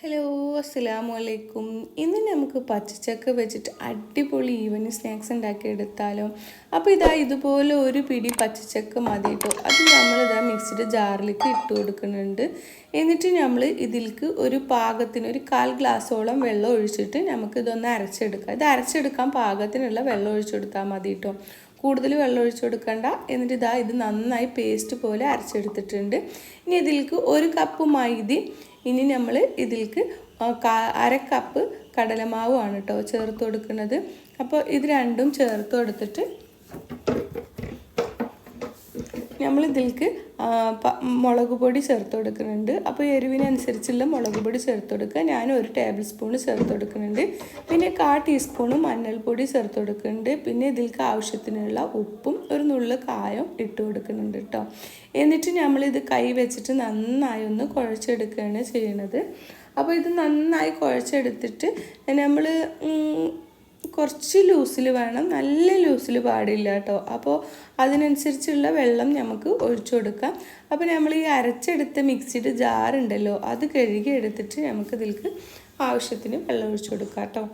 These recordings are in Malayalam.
ഹലോ അസ്സലാമു അലൈക്കും ഇന്ന് നമുക്ക് പച്ചച്ചക്ക വെച്ചിട്ട് അടിപൊളി ഈവനിങ് സ്നാക്സ് ഉണ്ടാക്കി എടുത്താലോ. അപ്പോൾ ഇതാ ഇതുപോലെ ഒരു പിടി പച്ചച്ചക്ക മതി കേട്ടോ അത് നമ്മളിതാ മിക്സിയുടെ ജാറിലേക്ക് ഇട്ട് കൊടുക്കുന്നുണ്ട്. എന്നിട്ട് നമ്മൾ ഇതിലേക്ക് ഒരു പാകത്തിന് ഒരു കാൽ ഗ്ലാസ്സോളം വെള്ളം ഒഴിച്ചിട്ട് നമുക്ക് ഇതൊന്ന് അരച്ചെടുക്കാം. ഇത് അരച്ചെടുക്കാൻ പാകത്തിനുള്ള വെള്ളം ഒഴിച്ചെടുത്താൽ മതി കേട്ടോ കൂടുതൽ വെള്ളം ഒഴിച്ചു കൊടുക്കണ്ട. എന്നിട്ട് ഇതാ ഇത് നന്നായി പേസ്റ്റ് പോലെ അരച്ചെടുത്തിട്ടുണ്ട്. ഇനി ഇതിലേക്ക് ഒരു കപ്പ് മൈദി ഇനി നമ്മൾ ഇതിലേക്ക് അര കപ്പ് കേട്ടോ ചേർത്ത് കൊടുക്കുന്നത്. അപ്പോൾ ഇത് രണ്ടും ചേർത്ത് കൊടുത്തിട്ട് നമ്മൾ ഇതിലേക്ക് മുളക് പൊടി ചേർത്ത് കൊടുക്കുന്നുണ്ട് അപ്പോൾ എരിവിനനുസരിച്ചുള്ള മുളക് പൊടി ചേർത്ത് കൊടുക്കുക ഞാൻ ഒരു ടേബിൾ സ്പൂൺ ചേർത്ത് കൊടുക്കുന്നുണ്ട് പിന്നെ കാ ടീസ്പൂണ് മഞ്ഞൾപ്പൊടി ചേർത്ത് കൊടുക്കുന്നുണ്ട് പിന്നെ ഇതിലേക്ക് ആവശ്യത്തിനുള്ള ഉപ്പും ഒരു നുള്ളു കായം ഇട്ട് കൊടുക്കുന്നുണ്ട് കേട്ടോ എന്നിട്ട് നമ്മളിത് കൈ വെച്ചിട്ട് നന്നായി ഒന്ന് കുഴച്ചെടുക്കുകയാണ് ചെയ്യുന്നത് അപ്പോൾ ഇത് നന്നായി കുഴച്ചെടുത്തിട്ട് നമ്മൾ കുറച്ച് ലൂസിൽ വേണം. നല്ല ലൂസിൽ പാടില്ല കേട്ടോ. അപ്പോൾ അതിനനുസരിച്ചുള്ള വെള്ളം നമുക്ക് ഒഴിച്ചു കൊടുക്കാം. അപ്പോൾ നമ്മൾ ഈ അരച്ചെടുത്ത മിക്സിയുടെ ജാറുണ്ടല്ലോ അത് കഴുകി എടുത്തിട്ട് നമുക്ക് ഇതിലേക്ക് ആവശ്യത്തിന് വെള്ളം ഒഴിച്ചു കൊടുക്കാം കേട്ടോ.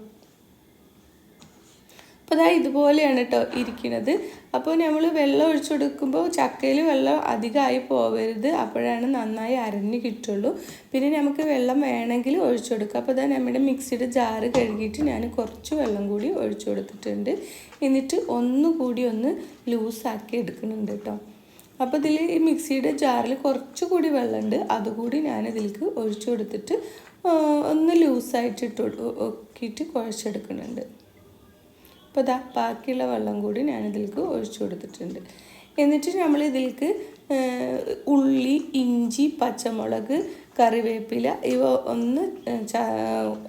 അപ്പോൾ അതാ ഇതുപോലെയാണ് കേട്ടോ ഇരിക്കുന്നത് അപ്പോൾ നമ്മൾ വെള്ളം ഒഴിച്ചു കൊടുക്കുമ്പോൾ ചക്കയിൽ വെള്ളം അധികമായി പോവരുത്. അപ്പോഴാണ് നന്നായി അരഞ്ഞ് കിട്ടുള്ളൂ. പിന്നെ നമുക്ക് വെള്ളം വേണമെങ്കിൽ ഒഴിച്ചു കൊടുക്കുക അപ്പോൾ അതാ നമ്മുടെ മിക്സിയുടെ ജാറ് കഴുകിയിട്ട് ഞാൻ കുറച്ച് വെള്ളം കൂടി ഒഴിച്ചു കൊടുത്തിട്ടുണ്ട് എന്നിട്ട് ഒന്നുകൂടി ഒന്ന് ലൂസാക്കി എടുക്കുന്നുണ്ട് കേട്ടോ അപ്പോൾ ഇതിൽ ഈ മിക്സിയുടെ ജാറിൽ കുറച്ചുകൂടി വെള്ളമുണ്ട്. അതുകൂടി ഞാൻ ഇതിലേക്ക് ഒഴിച്ചു കൊടുത്തിട്ട് ഒന്ന് ലൂസായിട്ട് ഇട്ട് ഒക്കിയിട്ട് കുഴച്ചെടുക്കുന്നുണ്ട്. അപ്പോൾ ഇതാ ബാക്കിയുള്ള വെള്ളം കൂടി ഞാനിതിലേക്ക് ഒഴിച്ചു കൊടുത്തിട്ടുണ്ട്. എന്നിട്ട് നമ്മൾ ഇതിലേക്ക് ഉള്ളി ഇഞ്ചി പച്ചമുളക് കറിവേപ്പില ഇവ ഒന്ന്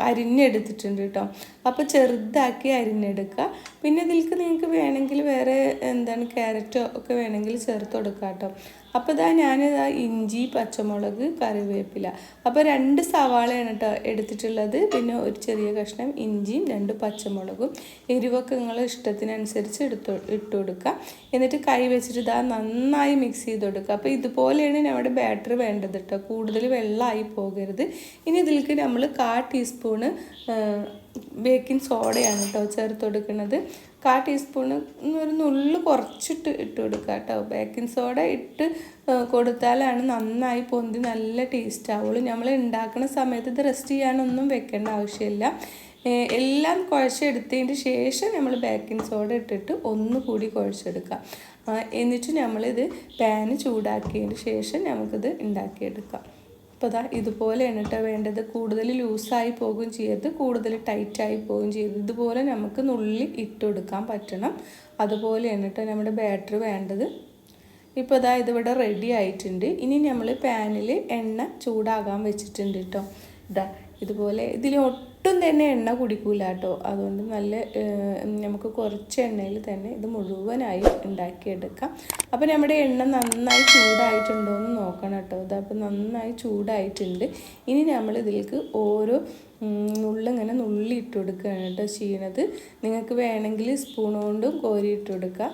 അരിഞ്ഞെടുത്തിട്ടുണ്ട് കേട്ടോ. അപ്പോൾ ചെറുതാക്കി അരിഞ്ഞെടുക്കുക. പിന്നെ ഇതിലേക്ക് നിങ്ങൾക്ക് വേണമെങ്കിൽ വേറെ എന്താണ് ക്യാരറ്റോ ഒക്കെ വേണമെങ്കിൽ ചേർത്ത് കൊടുക്കുക കേട്ടോ. അപ്പോൾ ഇതാ ഞാനിതാ ഇഞ്ചി പച്ചമുളക് കറിവേപ്പില. അപ്പോൾ രണ്ട് സവാളയാണ് കേട്ടോ എടുത്തിട്ടുള്ളത്. പിന്നെ ഒരു ചെറിയ കഷ്ണം ഇഞ്ചിയും രണ്ട് പച്ചമുളകും. എരിവൊക്കെ നിങ്ങൾ ഇഷ്ടത്തിനനുസരിച്ച് എടുത്ത് ഇട്ട് കൊടുക്കുക. എന്നിട്ട് കൈ വെച്ചിട്ട് ഇതാ നന്നായി മിക്സ് ചെയ്ത് കൊടുക്കുക. അപ്പോൾ ഇതുപോലെയാണ് നമ്മുടെ ബാറ്ററി വേണ്ടത് കേട്ടോ. കൂടുതൽ വെള്ളമായി പോകരുത്. ഇനി ഇതിലേക്ക് നമ്മൾ കാ ടീസ്പൂണ് ബേക്കിംഗ് സോഡയാണ് കേട്ടോ ചേർത്ത് കൊടുക്കുന്നത് കാ ടീസ്പൂണ് ഒരു നുള്ളു കുറച്ചിട്ട് ഇട്ട് കൊടുക്കുക കേട്ടോ. ബേക്കിംഗ് സോഡ ഇട്ട് കൊടുത്താലാണ് നന്നായി പൊന്തി നല്ല ടേസ്റ്റ് ആവുള്ളൂ. നമ്മൾ ഉണ്ടാക്കുന്ന സമയത്ത് ഇത് റെസ്റ്റ് ചെയ്യാനൊന്നും വെക്കേണ്ട ആവശ്യമില്ല. എല്ലാം കുഴച്ചെടുത്തതിന് ശേഷം നമ്മൾ ബേക്കിംഗ് സോഡ ഇട്ടിട്ട് ഒന്നുകൂടി കുഴച്ചെടുക്കുക. എന്നിട്ട് നമ്മളിത് പാന് ചൂടാക്കിയതിന് ശേഷം നമുക്കിത് ഉണ്ടാക്കിയെടുക്കാം. അപ്പോൾ ഇതുപോലെ കേട്ടോ വേണ്ടത്. കൂടുതൽ ലൂസായി പോകുകയും ചെയ്യരുത്. കൂടുതൽ ടൈറ്റായി പോവുകയും ചെയ്യരുത്. ഇതുപോലെ നമുക്ക് നുള്ളി ഇട്ട് കൊടുക്കാൻ പറ്റണം. അതുപോലെ കേട്ടോ നമ്മുടെ ബാറ്ററി വേണ്ടത്. ഇപ്പോൾ ഇതാ ഇതിവിടെ റെഡി ആയിട്ടുണ്ട്. ഇനി നമ്മൾ പാനിൽ എണ്ണ ചൂടാകാൻ വെച്ചിട്ടുണ്ട് കേട്ടോ ഇതാ ഇതുപോലെ ഇതിൽ ഒട്ടും തന്നെ എണ്ണ കുടിക്കൂല കേട്ടോ. അതുകൊണ്ട് നല്ല നമുക്ക് കുറച്ച് എണ്ണയിൽ തന്നെ ഇത് മുഴുവനായി ഉണ്ടാക്കിയെടുക്കാം. അപ്പോൾ നമ്മുടെ എണ്ണ നന്നായി ചൂടായിട്ടുണ്ടോ എന്ന് നോക്കണം കേട്ടോ. അതപ്പോൾ നന്നായി ചൂടായിട്ടുണ്ട്. ഇനി നമ്മൾ ഇതിലേക്ക് ഓരോ നുള്ളിങ്ങനെ നുള്ളി ഇട്ട് കൊടുക്കുകയാണ് കേട്ടോ ചെയ്യണത്. നിങ്ങൾക്ക് വേണമെങ്കിൽ സ്പൂൺ കൊണ്ടും കോരി ഇട്ട് കൊടുക്കുക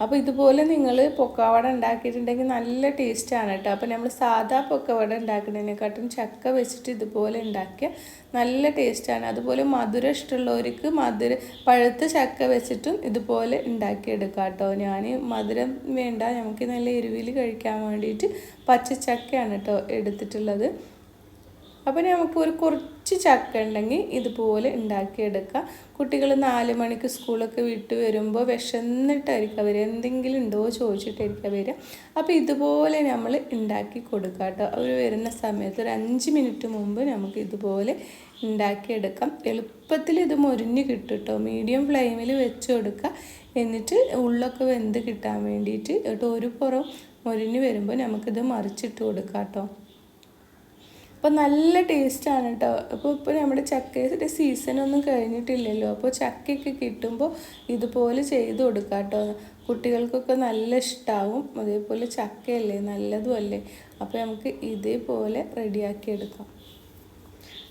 അപ്പോൾ ഇതുപോലെ നിങ്ങൾ പൊക്കവട ഉണ്ടാക്കിയിട്ടുണ്ടെങ്കിൽ നല്ല ടേസ്റ്റാണ് കേട്ടോ അപ്പോൾ നമ്മൾ സാധാ പൊക്കവട ഉണ്ടാക്കുന്നതിനെക്കാട്ടും ചക്ക വെച്ചിട്ട് ഇതുപോലെ ഉണ്ടാക്കിയ നല്ല ടേസ്റ്റാണ് അതുപോലെ മധുരം ഇഷ്ടമുള്ളവർക്ക് മധുര പഴുത്ത ചക്ക വെച്ചിട്ടും ഇതുപോലെ ഉണ്ടാക്കിയെടുക്കാം കേട്ടോ ഞാൻ മധുരം വേണ്ട നമുക്ക് നല്ല എരിവിൽ കഴിക്കാൻ വേണ്ടിയിട്ട് പച്ചച്ചക്കയാണ് കേട്ടോ എടുത്തിട്ടുള്ളത്. അപ്പോൾ നമുക്ക് ഒരു കുറച്ച് ചക്ക ഉണ്ടെങ്കിൽ ഇതുപോലെ ഉണ്ടാക്കിയെടുക്കുക കുട്ടികൾ നാല് മണിക്ക് സ്കൂളൊക്കെ വിട്ട് വരുമ്പോൾ വിശന്നിട്ടായിരിക്കും അവർ എന്തെങ്കിലും ഉണ്ടോ ചോദിച്ചിട്ടായിരിക്കും വരിക അപ്പോൾ ഇതുപോലെ നമ്മൾ ഉണ്ടാക്കി കൊടുക്കുക കേട്ടോ അവർ വരുന്ന സമയത്ത് ഒരു അഞ്ച് മിനിറ്റ് മുമ്പ് നമുക്ക് ഇതുപോലെ ഉണ്ടാക്കിയെടുക്കാം. എളുപ്പത്തിൽ ഇത് മൊരിഞ്ഞ് കിട്ടും കേട്ടോ മീഡിയം ഫ്ലെയിമിൽ വെച്ച് കൊടുക്കുക എന്നിട്ട് ഉള്ളൊക്കെ വെന്ത് കിട്ടാൻ വേണ്ടിയിട്ട് കേട്ടോ ഒരു പുറം മൊരിഞ്ഞ് വരുമ്പോൾ നമുക്കിത് മറിച്ചിട്ട് കൊടുക്കാം കേട്ടോ അപ്പോൾ നല്ല ടേസ്റ്റാണ് കേട്ടോ അപ്പോൾ ഇപ്പോൾ നമ്മുടെ ചക്കയുടെ സീസണൊന്നും കഴിഞ്ഞിട്ടില്ലല്ലോ. അപ്പോൾ ചക്കയൊക്കെ കിട്ടുമ്പോൾ ഇതുപോലെ ചെയ്ത് കൊടുക്കുക കേട്ടോ കുട്ടികൾക്കൊക്കെ നല്ല ഇഷ്ടമാവും അതേപോലെ ചക്കയല്ലേ നല്ലതും അല്ലേ അപ്പോൾ നമുക്ക് ഇതേപോലെ റെഡിയാക്കി എടുക്കാം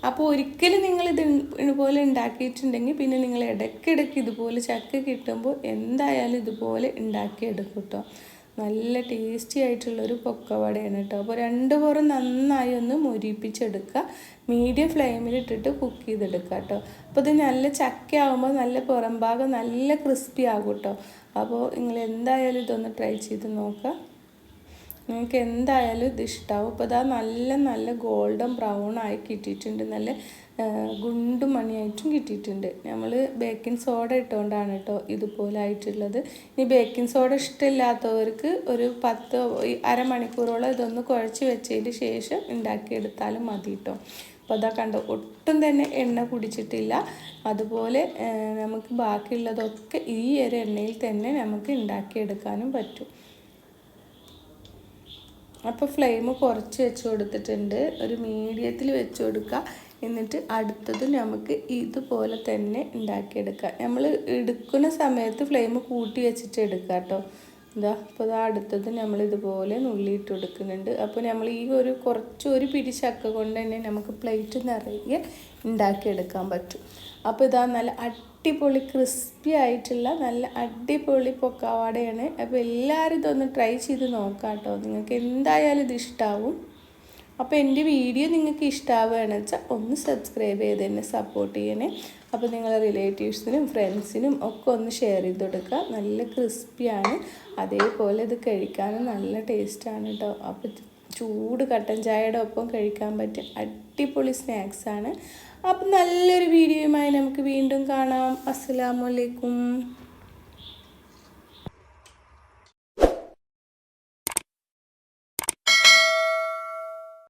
അപ്പോൾ ഒരിക്കലും നിങ്ങൾ ഇത് ഇതുപോലെ ഉണ്ടാക്കിയിട്ടുണ്ടെങ്കിൽ പിന്നെ നിങ്ങൾ ഇടയ്ക്കിടയ്ക്ക് ഇതുപോലെ ചക്ക കിട്ടുമ്പോൾ എന്തായാലും ഇതുപോലെ ഉണ്ടാക്കിയെടുക്കും കേട്ടോ നല്ല ടേസ്റ്റി ആയിട്ടുള്ളൊരു പൊക്കവടയാണ് കേട്ടോ. അപ്പോൾ രണ്ട് പുറം നന്നായി ഒന്ന് മുരിപ്പിച്ചെടുക്കുക. മീഡിയം ഫ്ലെയിമിൽ ഇട്ടിട്ട് കുക്ക് ചെയ്തെടുക്കുക കേട്ടോ. അപ്പോൾ ഇത് നല്ല ചക്ക ആകുമ്പോൾ നല്ല പുറം ഭാഗം നല്ല ക്രിസ്പി ആകും കേട്ടോ. അപ്പോൾ നിങ്ങൾ എന്തായാലും ഇതൊന്ന് ട്രൈ ചെയ്ത് നോക്കുക. നിങ്ങൾക്ക് എന്തായാലും ഇത് ഇഷ്ടാവും അപ്പോൾ ഇതാ നല്ല നല്ല ഗോൾഡൻ ബ്രൗൺ ആയി കിട്ടിയിട്ടുണ്ട്. നല്ല ഗുണ്ടു മണിയായിട്ടും കിട്ടിയിട്ടുണ്ട്. നമ്മൾ ബേക്കിംഗ് സോഡ ഇട്ടുകൊണ്ടാണ് കേട്ടോ ഇതുപോലെ ആയിട്ടുള്ളത്. ഇനി ബേക്കിംഗ് സോഡ ഇഷ്ടമില്ലാത്തവർക്ക് ഒരു പത്ത് അരമണിക്കൂറോളം ഇതൊന്ന് കുഴച്ച് വെച്ചതിന് ശേഷം ഉണ്ടാക്കിയെടുത്താലും മതി കേട്ടോ. അപ്പോൾ അതാ കണ്ടോ ഒട്ടും തന്നെ എണ്ണ കുടിച്ചിട്ടില്ല. അതുപോലെ നമുക്ക് ബാക്കിയുള്ളതൊക്കെ ഈ ഒരു എണ്ണയിൽ തന്നെ നമുക്ക് ഉണ്ടാക്കിയെടുക്കാനും പറ്റും. അപ്പോൾ ഫ്ലെയിം കുറച്ച് വെച്ച് കൊടുത്തിട്ടുണ്ട്. ഒരു മീഡിയത്തിൽ വെച്ച് കൊടുക്കുക എന്നിട്ട് അടുത്തത് നമുക്ക് ഇതുപോലെ തന്നെ ഉണ്ടാക്കിയെടുക്കാം. നമ്മൾ എടുക്കുന്ന സമയത്ത് ഫ്ലെയിം കൂട്ടി വെച്ചിട്ട് എടുക്കുക കേട്ടോ എന്താ അപ്പോൾ ഇതാ അടുത്തത് നമ്മൾ ഇതുപോലെ നുള്ളിയിട്ട് കൊടുക്കുന്നുണ്ട്. അപ്പോൾ നമ്മൾ ഈ ഒരു കുറച്ച് ഒരു പിടി ചക്ക കൊണ്ട് തന്നെ നമുക്ക് പ്ലേറ്റ് നിറയെ ഉണ്ടാക്കിയെടുക്കാൻ പറ്റും. അപ്പോൾ ഇതാ നല്ല അടിപൊളി ക്രിസ്പി ആയിട്ടുള്ള നല്ല അടിപൊളി പൊക്കാവാടയാണ്. അപ്പോൾ എല്ലാവരും ഇതൊന്ന് ട്രൈ ചെയ്ത് നോക്കാം കേട്ടോ നിങ്ങൾക്ക് എന്തായാലും ഇത് ഇഷ്ടാവും. അപ്പോൾ എന്റെ വീഡിയോ നിങ്ങൾക്ക് ഇഷ്ടമാവുകയാണെന്ന് വെച്ചാൽ ഒന്ന് സബ്സ്ക്രൈബ് ചെയ്ത് തന്നെ സപ്പോർട്ട് ചെയ്യണേ. അപ്പോൾ നിങ്ങളെ റിലേറ്റീവ്സിനും ഫ്രണ്ട്സിനും ഒക്കെ ഒന്ന് ഷെയർ ചെയ്ത് കൊടുക്കുക നല്ല ക്രിസ്പിയാണ് അതേപോലെ ഇത് കഴിക്കാനും നല്ല ടേസ്റ്റാണ് കേട്ടോ അപ്പോൾ ചൂട് കട്ടൻ ചായയുടെ ഒപ്പം കഴിക്കാൻ പറ്റിയ അടിപൊളി സ്നാക്സാണ് അപ്പം നല്ലൊരു വീഡിയോയുമായി നമുക്ക് വീണ്ടും കാണാം. അസ്സാമലൈക്കും